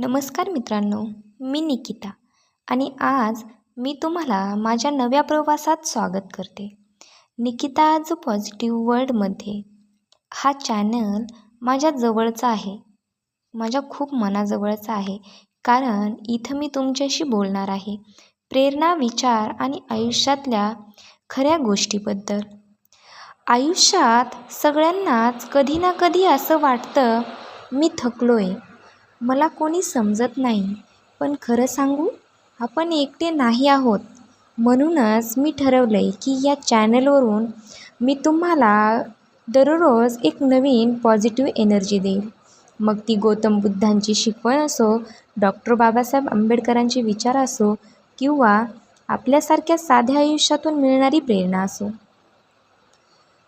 नमस्कार मित्रांनो मी निकिता आणि आज मी तुम्हाला माझ्या नव्या प्रवासात स्वागत करते. निकिता आज पॉझिटिव्ह वर्ल्डमध्ये हा चॅनल माझ्या जवळचा आहे. माझ्या खूप मनाजवळचा आहे. कारण इथं मी तुमच्याशी बोलणार आहे. प्रेरणा विचार आणि आयुष्यातल्या खऱ्या गोष्टीबद्दल. आयुष्यात सगळ्यांनाच कधी ना कधी असं वाटतं मी थकलो आहे मला कोणी समजत नाही. पण खरं सांगू आपण एकटे नाही आहोत. म्हणूनच मी ठरवलं आहे की या चॅनलवरून मी तुम्हाला दररोज एक नवीन पॉझिटिव्ह एनर्जी देईल. मग ती गौतम बुद्धांची शिकवण असो डॉक्टर बाबासाहेब आंबेडकरांचे विचार असो किंवा आपल्यासारख्या साध्या आयुष्यातून मिळणारी प्रेरणा असो.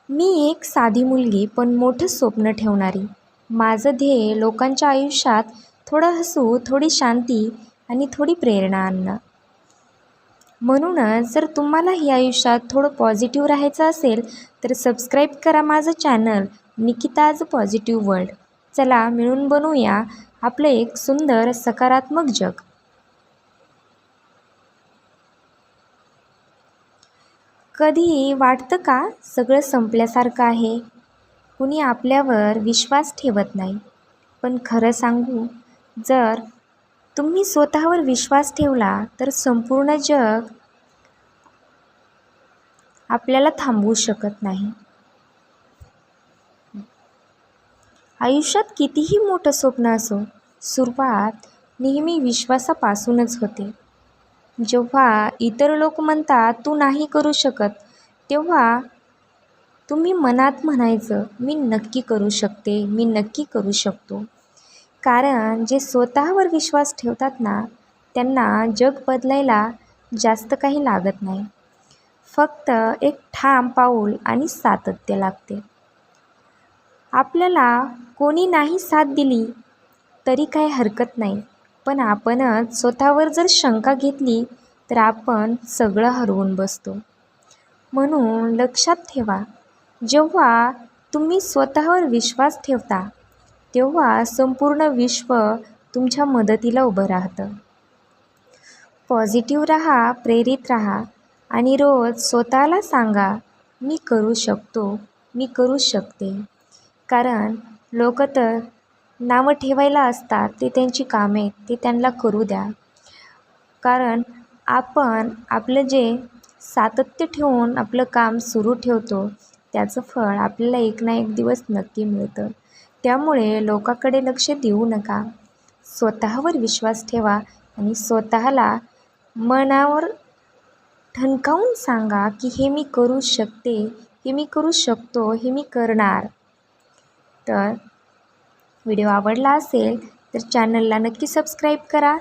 मी एक साधी मुलगी पण मोठं स्वप्न ठेवणारी. माझं ध्येय लोकांच्या आयुष्यात थोडं हसू थोडी शांती आणि थोडी प्रेरणा आणणं. म्हणूनच जर तुम्हालाही आयुष्यात थोडं पॉझिटिव्ह राहायचं असेल तर सबस्क्राईब करा माझं चॅनल निकिताज पॉझिटिव्ह वर्ल्ड. चला मिळून बनवूया आपलं एक सुंदर सकारात्मक जग. कधी वाटतं का सगळं संपल्यासारखं आहे? कुणी आपल्यावर विश्वास ठेवत नाही. पण खरं सांगू जर तुम्ही स्वतःवर विश्वास ठेवला तर संपूर्ण जग आपल्याला थांबवू शकत नाही. आयुष्यात कितीही मोठं स्वप्न असो सुरुवात नेहमी विश्वासापासूनच होते. जेव्हा इतर लोक म्हणतात तू नाही करू शकत तेव्हा तुम्ही मनात म्हणायचं मी नक्की करू शकते मी नक्की करू शकतो. कारण जे स्वतःवर विश्वास ठेवतात ना त्यांना जग बदलायला जास्त काही लागत नाही. फक्त एक ठाम पाऊल आणि सातत्य लागते. आपल्याला कोणी नाही साथ दिली तरी काही हरकत नाही. पण आपणच स्वतःवर जर शंका घेतली तर आपण सगळं हरवून बसतो. म्हणून लक्षात ठेवा जेव्हा तुम्ही स्वतःवर विश्वास ठेवता तेव्हा संपूर्ण विश्व तुमच्या मदतीला उभं राहतं. पॉझिटिव्ह राहा प्रेरित राहा आणि रोज स्वतःला सांगा मी करू शकतो मी करू शकते. कारण लोक तर नावं ठेवायला असतात ते त्यांची कामे ते त्यांना करू द्या. कारण आपण आपलं जे सातत्य ठेवून आपलं काम सुरू ठेवतो त्याचं फळ आपल्याला एक ना एक दिवस नक्की मिळतं. त्यामुळे लोकाकडे लक्ष देऊ नका. स्वतःवर विश्वास ठेवा आणि स्वतःला मनावर ठणकावून सांगा की हे मी करू शकते हे मी करू शकतो हे मी करणार. तर व्हिडिओ आवडला असेल तर चॅनलला नक्की सबस्क्राईब करा.